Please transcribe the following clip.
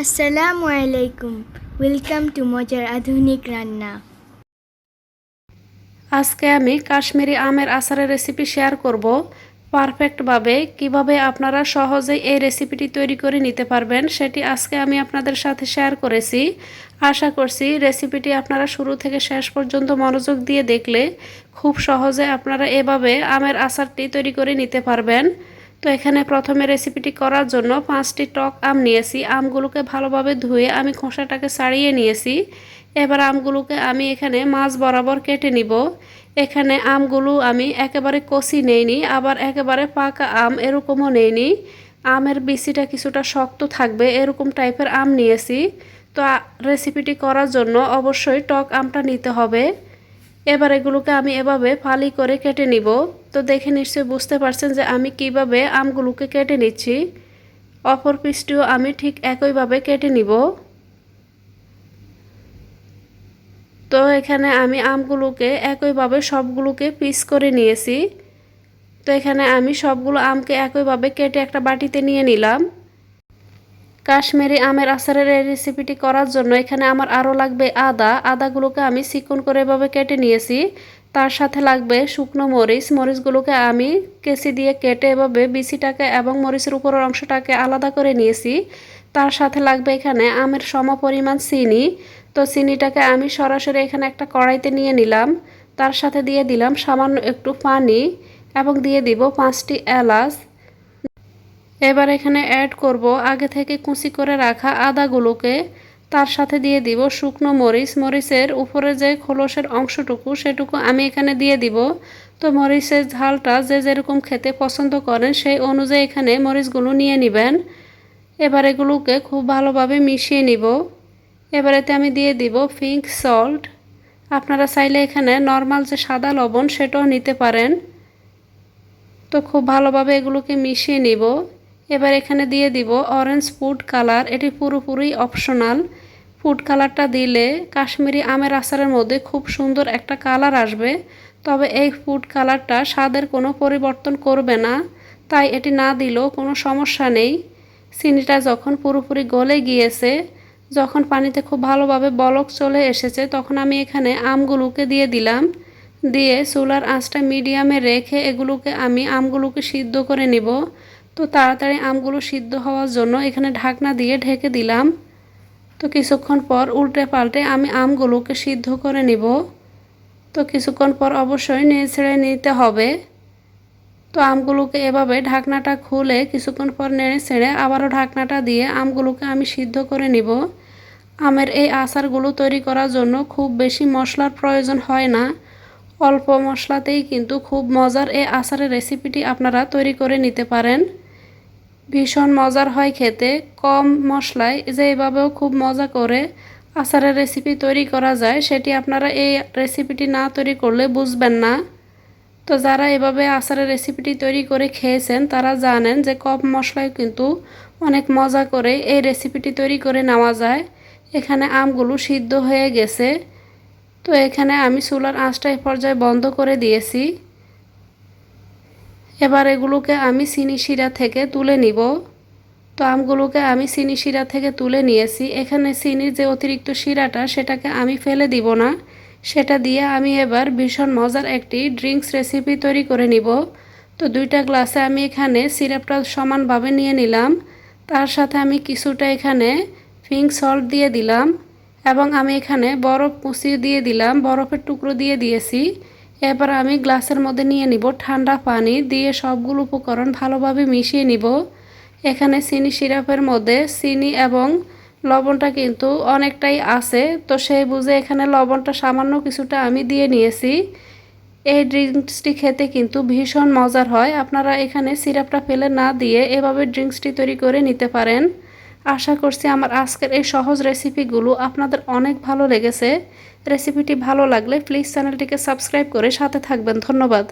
আসসালামু আলাইকুম welcome to মজার আধুনিক রান্না আজকে আমি কাশ্মীরি আমের আচারের রেসিপি শেয়ার করব। পারফেক্টভাবে কীভাবে আপনারা সহজেই এই রেসিপিটি তৈরি করে নিতে পারবেন, সেটি আজকে আমি আপনাদের সাথে শেয়ার করেছি। আশা করছি রেসিপিটি আপনারা শুরু থেকে শেষ পর্যন্ত মনোযোগ দিয়ে দেখলে খুব সহজে আপনারা এভাবে আমের আচারটি তৈরি করে নিতে পারবেন। তো এখানে প্রথমে রেসিপিটি করার জন্য পাঁচটি টক আম নিয়েছি। আমগুলোকে ভালোভাবে ধুয়ে আমি খোসাটাকে ছাড়িয়ে নিয়েছি। এবার আমগুলোকে আমি এখানে মাছ বরাবর কেটে নিব। এখানে আমগুলো আমি একেবারে কষি নেইনি, আবার একেবারে পাকা আম এরকমও নেইনি। আমের বিচিটা কিছুটা শক্ত থাকবে, এরকম টাইপের আম নিয়েছি। তো রেসিপিটি করার জন্য অবশ্যই টক আমটা নিতে হবে। এবার এগুলোকে আমি এভাবে ফালি করে কেটে নিব। তো দেখে নিশ্চয়ই বুঝতে পারছেন যে আমি কীভাবে আমগুলোকে কেটে নিচ্ছি। অপর পিসটিও আমি ঠিক একইভাবে কেটে নিব। তো এখানে আমি আমগুলোকে একইভাবে সবগুলোকে পিস করে নিয়েছি। তো এখানে আমি সবগুলো আমকে একইভাবে কেটে একটা বাটিতে নিয়ে নিলাম। কাশ্মীরি আমের আচারের এই রেসিপিটি করার জন্য এখানে আমার আরও লাগবে আদা। আদাগুলোকে আমি চিকন করে এভাবে কেটে নিয়েছি। তার সাথে লাগবে শুকনো মরিচ। মরিচগুলোকে আমি কেসি দিয়ে কেটে এভাবে বিচিটাকে এবং মরিচের উপরের অংশটাকে আলাদা করে নিয়েছি। তার সাথে লাগবে এখানে আমের সম পরিমাণ চিনি। তো চিনিটাকে আমি সরাসরি এখানে একটা কড়াইতে নিয়ে নিলাম। তার সাথে দিয়ে দিলাম সামান্য একটু পানি এবং দিয়ে দিব পাঁচটি এলাচ। এবার এখানে অ্যাড করব আগে থেকে কুচি করে রাখা আদাগুলোকে। তার সাথে দিয়ে দিব শুকনো মরিচ। মরিচের উপরে যে খোলসের অংশটুকু, সেটুকু আমি এখানে দিয়ে দিব। তো মরিচের ঝালটা যে যেরকম খেতে পছন্দ করেন, সেই অনুযায়ী এখানে মরিচগুলো নিয়ে নেবেন। এবার এগুলোকে খুব ভালোভাবে মিশিয়ে নিব। এবার এতে আমি দিয়ে দিব পিঙ্ক সল্ট। আপনারা চাইলে এখানে নর্মাল যে সাদা লবণ, সেটাও নিতে পারেন। তো খুব ভালোভাবে এগুলোকে মিশিয়ে নিব। এবার এখানে দিয়ে দিব অরেঞ্জ ফুড কালার। এটি পুরোপুরি অপশনাল। ফুড কালারটা দিলে কাশ্মীরি আমের আচারের মধ্যে খুব সুন্দর একটা কালার আসবে। তবে এই ফুড কালারটা স্বাদের কোনো পরিবর্তন করবে না, তাই এটি না দিলেও কোনো সমস্যা নেই। চিনিটা যখন পুরোপুরি গলে গিয়েছে, যখন পানিতে খুব ভালোভাবে বলক চলে এসেছে, তখন আমি এখানে আমগুলোকে দিয়ে দিলাম। দিয়ে চুলার আঁচটা মিডিয়ামে রেখে এগুলোকে আমি আমগুলোকে সিদ্ধ করে নিব। তো তাড়াতাড়ি আমগুলো সিদ্ধ হওয়ার জন্য এখানে ঢাকনা দিয়ে ঢেকে দিলাম। তো কিছুক্ষণ পর উল্টে পাল্টে আমি আমগুলোকে সিদ্ধ করে নিব। তো কিছুক্ষণ পর অবশ্যই নেড়ে ছেড়ে নিতে হবে। তো আমগুলোকে এভাবে ঢাকনাটা খুলে কিছুক্ষণ পর নেড়ে ছেড়ে আবারও ঢাকনাটা দিয়ে আমগুলোকে আমি সিদ্ধ করে নিব। আমের এই আচারগুলো তৈরি করার জন্য খুব বেশি মশলার প্রয়োজন হয় না। অল্প মশলাতেই কিন্তু খুব মজার এই আচারের রেসিপিটি আপনারা তৈরি করে নিতে পারেন। ভীষণ মজার হয় খেতে। কম মশলায় যে এভাবেও খুব মজা করে আচারের রেসিপি তৈরি করা যায়, সেটি আপনারা এই রেসিপিটি না তৈরি করলে বুঝবেন না। তো যারা এভাবে আচারের রেসিপিটি তৈরি করে খেয়েছেন, তারা জানেন যে কম মশলায় কিন্তু অনেক মজা করে এই রেসিপিটি তৈরি করে নেওয়া যায়। এখানে আমগুলো সিদ্ধ হয়ে গেছে। তো এখানে আমি চুলার আঁচটা এ পর্যায়ে বন্ধ করে দিয়েছি। এবার এগুলোকে আমি চিনি শিরা থেকে তুলে নিব। তো আমগুলোকে আমি চিনি শিরা থেকে তুলে নিয়েছি। এখানে চিনির যে অতিরিক্ত শিরাটা, সেটাকে আমি ফেলে দিব না। সেটা দিয়ে আমি এবার ভীষণ মজার একটি ড্রিঙ্কস রেসিপি তৈরি করে নিব। তো দুইটা গ্লাসে আমি এখানে সিরাপটা সমানভাবে নিয়ে নিলাম। তার সাথে আমি কিছুটা এখানে পিঙ্ক সল্ট দিয়ে দিলাম এবং আমি এখানে বরফ কুচিয়ে দিয়ে দিলাম। বরফের টুকরো দিয়ে দিয়েছি। এবার আমি গ্লাসের মধ্যে নিয়ে নিব ঠান্ডা পানি, দিয়ে সবগুলো উপকরণ ভালোভাবে মিশিয়ে নিব। এখানে চিনি সিরাপের মধ্যে, চিনি এবং লবণটা কিন্তু অনেকটাই আছে, তো সেই বুঝে এখানে লবণটা সামান্য কিছুটা আমি দিয়ে নিয়েছি। এই ড্রিঙ্কসটি খেতে কিন্তু ভীষণ মজার হয়, আপনারা এখানে সিরাপটা ফেলে না দিয়ে এভাবে ড্রিঙ্কসটি তৈরি করে নিতে পারেন। আশা করছি আমার আজকের এই সহজ রেসিপিগুলো আপনাদের অনেক ভালো লেগেছে। রেসিপিটি ভালো লাগলে প্লিজ চ্যানেলটিকে সাবস্ক্রাইব করে সাথে থাকবেন। ধন্যবাদ।